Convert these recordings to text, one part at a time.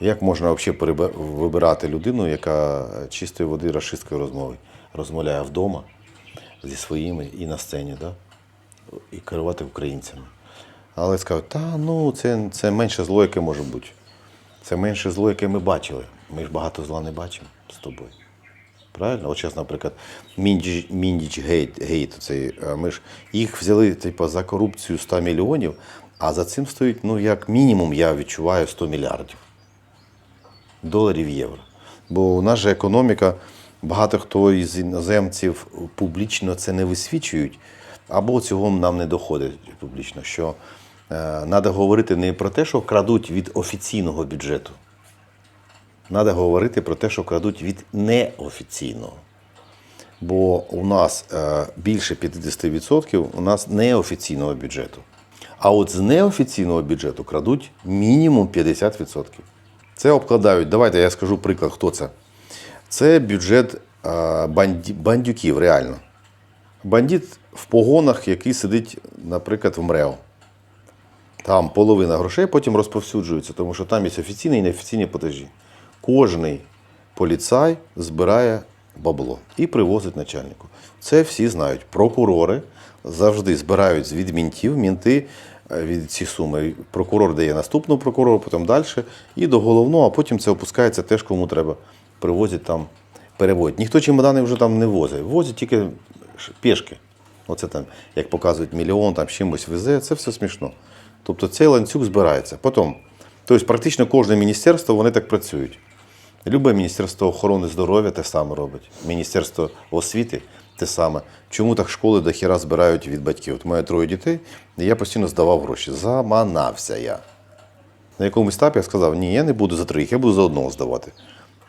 Як можна взагалі вибирати людину, яка чистої води расистською розмовою розмовляє вдома зі своїми і на сцені, да? і керувати українцями. Але скажуть, та ну це, це менше зло, яке може бути. Це менше зло, яке ми бачили. Ми ж багато зла не бачимо з тобою. Правильно? От зараз, наприклад, Міндіч, Міндіч гейт, гейт цей, ми ж їх взяли типу, за корупцію 100 мільйонів, а за цим стоїть, ну, як мінімум, я відчуваю 100 мільярдів доларів євро. Бо у нас же економіка, багато хто із іноземців публічно це не висвічують, або цього нам не доходить публічно. Що треба говорити не про те, що крадуть від офіційного бюджету. Треба говорити про те, що крадуть від неофіційного. Бо у нас е, більше 50% у нас неофіційного бюджету. А от з неофіційного бюджету крадуть мінімум 50%. Це обкладають. Давайте я скажу приклад, хто це. Це бюджет бандюків, реально. Бандит в погонах, який сидить, наприклад, в МРЕО. Там половина грошей потім розповсюджується, тому що там є офіційні і неофіційні платежі. Кожний поліцай збирає бабло і привозить начальнику. Це всі знають. Прокурори завжди збирають від мінтів, мінти від ці суми. Прокурор дає наступного прокурору, потім далі, і до головного, а потім це опускається теж кому треба. Привозять там, переводять. Ніхто чемодани вже там не возить. Возять тільки пішки. Оце там, як показують, мільйон там чимось везе, це все смішно. Тобто цей ланцюг збирається. Потім, тобто практично кожне міністерство вони так працюють. Любе Міністерство охорони здоров'я те саме робить. Міністерство освіти те саме. Чому так школи до хіра збирають від батьків? От мене троє дітей, і я постійно здавав гроші. Заманався я. На якомусь етапі я сказав, ні, я не буду за троїх, я буду за одного здавати.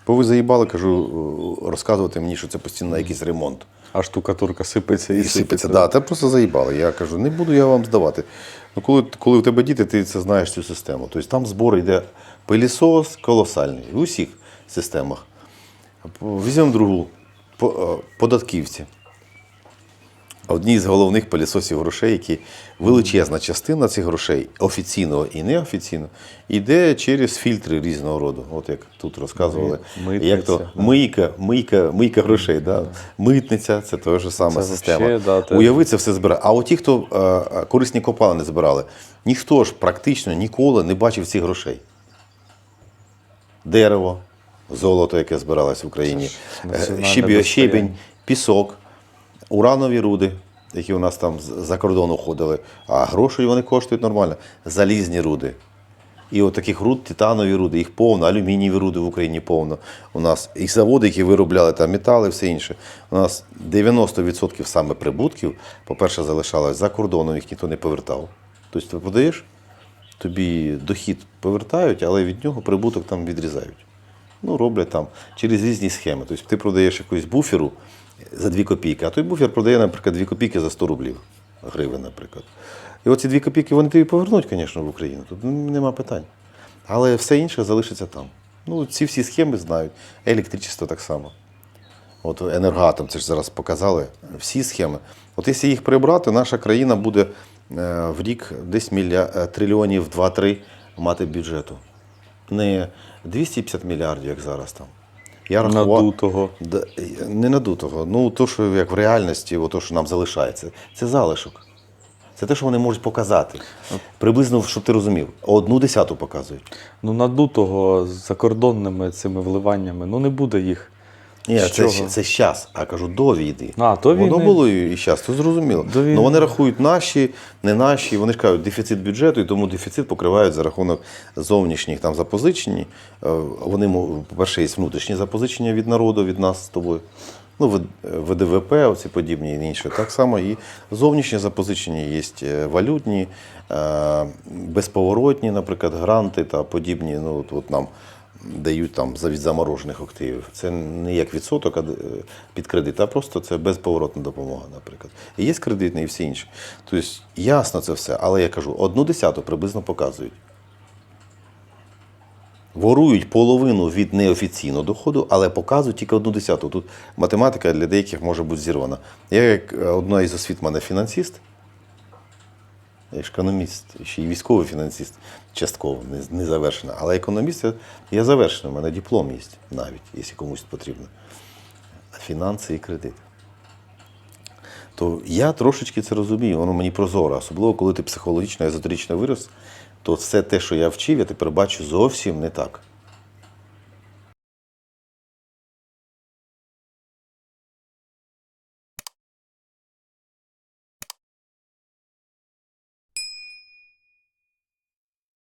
Бо ви заїбали, кажу, розказувати мені, що це постійно на якийсь ремонт. А штукатурка сипеться і, І сипеться. Да, це просто заїбали. Я кажу, не буду я вам здавати. Ну, коли, коли у тебе діти, ти це знаєш цю систему. Тобто там збор йде пилісос колосальний в усіх системах. Візьмемо другу е, податківці. Одні з головних пилісосів грошей, які величезна частина цих грошей, офіційного і неофіційного, йде через фільтри різного роду. От як тут розказували. Ми- як то да. мийка, мийка, мийка грошей. Да. Митниця це та ж сама Це система. вообще, да, те- Уяви, це все збирає. А от ті, хто е, е, корисні копалини збирали, ніхто ж практично ніколи не бачив цих грошей. Дерево, золото, яке збиралось в Україні, е, щебінь, пісок, уранові руди, які у нас там за кордон уходили, а гроші вони коштують нормально. Залізні руди. І от таких руд, титанові руди, їх повно, алюмінієві руди в Україні повно. У нас і заводи, які виробляли там метали, все інше. У нас 90% саме прибутків, по-перше, залишалось за кордоном, їх ніхто не повертав. Тобто ти подаєш, тобі дохід повертають, але від нього прибуток там відрізають. Ну, роблять там через різні схеми. Тобто ти продаєш якусь буферу за 2 копійки, а той буфер продає, наприклад, 2 копійки за 100 рублів, гривень, наприклад. І оці 2 копійки вони тобі повернуть, звісно, в Україну. Тут нема питань. Але все інше залишиться там. Ну, ці всі схеми знають. Електричество так само. От енергоатом, це ж зараз показали, всі схеми. От якщо їх прибрати, наша країна буде е, в рік десь мілья... е, трильйонів 2-3 мати бюджету. Не 250 мільярдів, як зараз там. Я рахував, Надутого. Да, не надутого. Ну, то, що як в реальності, то, що нам залишається, це залишок. Це те, що вони можуть показати. Приблизно, щоб ти розумів, одну десяту показують. Ну, надутого з закордонними цими вливаннями, ну не буде їх. Ні, З це, чого? це щас, а кажу, до війни. А, до Воно війни. було і щас, то зрозуміло. До війни. Ну вони рахують наші, не наші. Вони ж кажуть, дефіцит бюджету, і тому дефіцит покривають за рахунок зовнішніх там запозичень. Е, Вони, мо- по-перше, є внутрішні запозичення від народу, від нас з тобою. Ну, В- ВДВП, оці подібні і інше. Так само і зовнішні запозичення є е, валютні, е, безповоротні, наприклад, гранти та подібні. Ну, от, от нам дають там від заморожених активів. Це не як відсоток е, під кредит, а просто це безповоротна допомога, наприклад. І є кредитний і всі інші. Тобто ясно це все, але я кажу, одну десяту приблизно показують. Ворують половину від неофіційного доходу, але показують тільки одну десяту. Тут математика для деяких може бути зірвана. Я, як е, одна із освіт мене фінансист, економіст, ще й військовий фінансист, частково, не, не завершено. Але економіст я, я завершений, у мене диплом є навіть, якщо комусь потрібно. Фінанси і кредит. То я трошечки це розумію, воно мені прозоро, особливо коли ти психологічно, езотерично вирос, то все те, що я вчив, я тепер бачу зовсім не так.